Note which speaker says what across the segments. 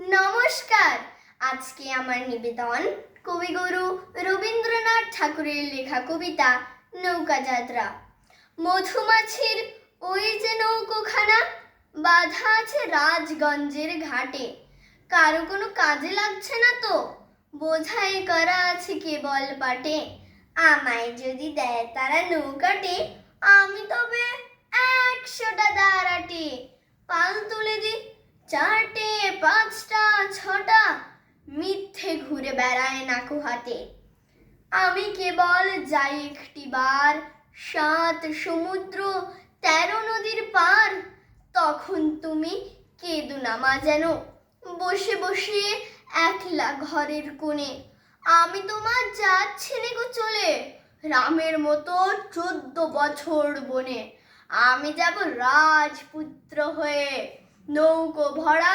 Speaker 1: নমস্কার। আজকে আমার নিবেদন কবিগুরু রবীন্দ্রনাথ ঠাকুরের লেখা কবিতা নৌকা যাত্রা। মধুমাছির ওই যে নৌকোখানা, বাধা আছে রাজগঞ্জের ঘাটে। কারও কোনো কাজে লাগছে না তো? বোঝাই করা আছে কেবল পাটে। আমায় যদি দেয় তারা নৌকাটে, আমি তবে একশোটা দাঁড়াটে পাল তুলে দি, চারটে, পাঁচটা ছটা মিথ্যে ঘুরে বেড়ায় নাকু হাতে। আমি কেবল যাই একটি বার, সাত সমুদ্র, তেরো নদীর পার, তখন তুমি কেঁদো না মা যেন। বসে বসে একলা ঘরের কোণে, আমি তোমার যাচ্ছি নেগো চলে, রামের মতো চোদ্দ বছর বনে। আমি যাব রাজপুত্র হয়ে, নৌকো ভরা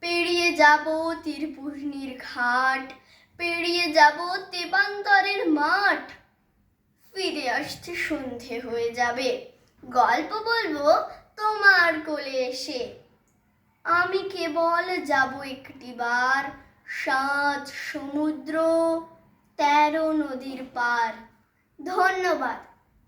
Speaker 1: পেরিয়ে যাব তীরপূর্ণির ঘাট, পেরিয়ে যাব তেপান্তরের মাঠ। ফিরে আসতে সন্ধে হয়ে যাবে। গল্প বলব তোমার কোলে এসে। আমি কেবল যাব একটি বার, সাত সমুদ্র, তেরো নদীর পার। ধন্যবাদ।